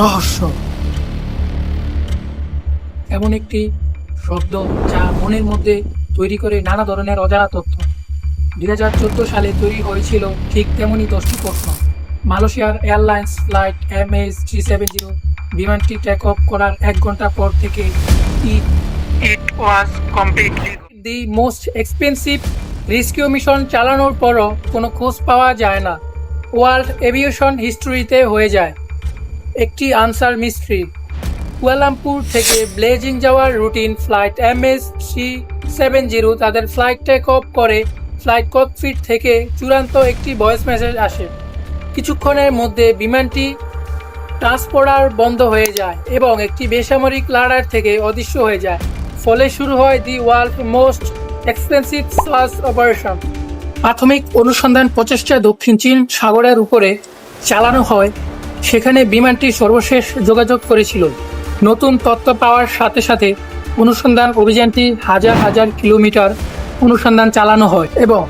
রহস্য। এমন একটি শব্দ যা মনের মধ্যে তৈরি করে নানা ধরনের অজানা তথ্য। দুই হাজার চোদ্দ সালে তৈরি হয়েছিল ঠিক তেমনই দশটি প্রশ্ন। মালয়েশিয়ার airlines flight M S three seven zero বিমানটি টেক অফ করার এক ঘণ্টা পর থেকে it was completely the most expensive rescue mission চালানোর পরও কোনো খোঁজ পাওয়া যায় না। ওয়ার্ল্ড এভিয়েশন হিস্টোরিতে হয়ে যায়। একটি আনসার মিস্ট্রি। কুয়ালামপুর থেকে ব্লেজিং যাওয়ার routine flight M S three seven zero, তাদের ফ্লাইট টেক অফ করে ফ্লাইট ককফিট থেকে চূড়ান্ত একটি ভয়েস মেসেজ আসে। কিছুক্ষণের মধ্যে বিমানটি ট্রান্সপোর্টার বন্ধ হয়ে যায় এবং একটি বেসামরিক লাডার থেকে অদৃশ্য হয়ে যায়। ফলে শুরু হয় the world most expensive search operation. প্রাথমিক অনুসন্ধান প্রচেষ্টা দক্ষিণ চীন সাগরের উপরে চালানো হয়। সেখানে বিমানটি সর্বশেষ যোগাযোগ করেছিল। নতুন তথ্য পাওয়ার সাথে সাথে অনুসন্ধান অভিযানটি হাজার হাজার কিলোমিটার অনুসন্ধান চালানো হয় এবং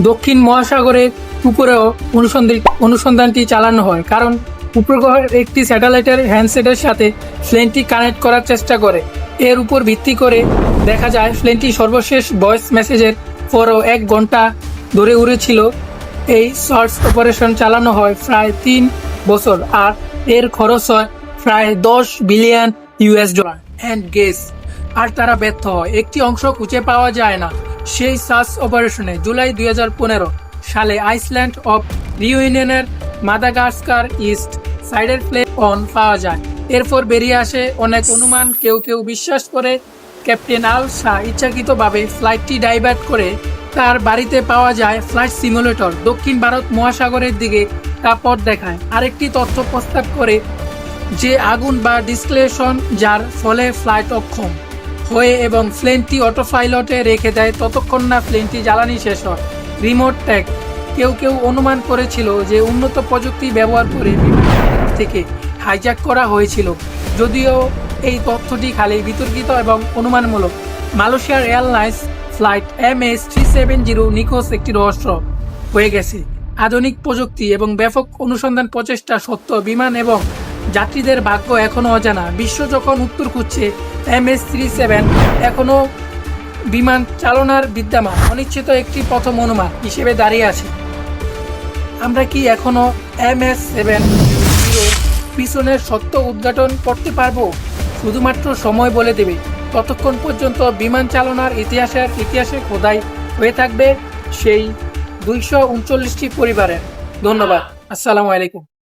দক্ষিণ মহাসাগরের উপরেও অনুসন্ধান অনুসন্ধানটি চালানো হয় কারণ উপগ্রহের একটি স্যাটেলাইটের হ্যান্ডসেটের সাথে প্লেনটি কানেক্ট করার চেষ্টা করে। এর উপর ভিত্তি করে দেখা যায় প্লেনটি সর্বশেষ ভয়েস মেসেজের পরও এক ঘণ্টা ধরে উড়েছিল। এই সার্চ অপারেশন চালানো হয় প্রায় তিন বছর আর এর খরচ হয় প্রায় দশ billion US dollar. And guess আর তারা ব্যর্থ হয়। একটি অংশ খুঁজে পাওয়া যায় না। সেই সার্চ অপারেশনে জুলাই দু হাজার পনেরো সালে আইসল্যান্ড অফ রিউনিয়নের মাদাগাস্কার ইস্ট সাইডের প্লে অন পাওয়া যায়। এরপর বেরিয়ে আসে অনেক অনুমান। কেউ কেউ বিশ্বাস করে ক্যাপ্টেন আল শাহ ইচ্ছাকৃতভাবে ফ্লাইটটি ডাইভার্ট করে তার বাড়িতে পাওয়া যায় ফ্লাইট সিমুলেটর। দক্ষিণ ভারত মহাসাগরের দিকে তা পথ দেখায়। আরেকটি তথ্য প্রস্তাব করে যে আগুন বা ডিসক্লেশন যার ফলে ফ্লাইট অক্ষম হয়ে এবং প্লেনটি অটো পাইলটে রেখে দেয়, ততক্ষণ না প্লেনটি জ্বালানি শেষ হয়। Remote tag. কেউ কেউ অনুমান করেছিল যে উন্নত প্রযুক্তি ব্যবহার করে থেকে হাইজ্যাক করা হয়েছিল। যদিও এই তথ্যটি খালি বিতর্কিত এবং অনুমানমূলক। মালয়েশিয়ার airlines flight M S three seven zero নিখোঁজ একটি রহস্য হয়ে গেছে। আধুনিক প্রযুক্তি এবং ব্যাপক অনুসন্ধান প্রচেষ্টা সত্য বিমান এবং যাত্রীদের ভাগ্য এখনও অজানা। বিশ্ব যখন উত্তর খুঁজছে, এম এস থ্রি সেভেন এখনও বিমান চালনার বিদ্যমান, অনিশ্চিত একটি প্রথম অনুমান হিসেবে দাঁড়িয়ে আছে। আমরা কি এখনও এম এস সেভেন পিছনের সত্য উদ্ঘাটন করতে পারব? শুধুমাত্র সময় বলে দেবে। ততক্ষণ পর্যন্ত বিমান চালনার ইতিহাসের ইতিহাসে খোদাই হয়ে থাকবে সেই দুইশো উনচল্লিশটি পরিবারের ধন্যবাদ। আসসালামু আলাইকুম।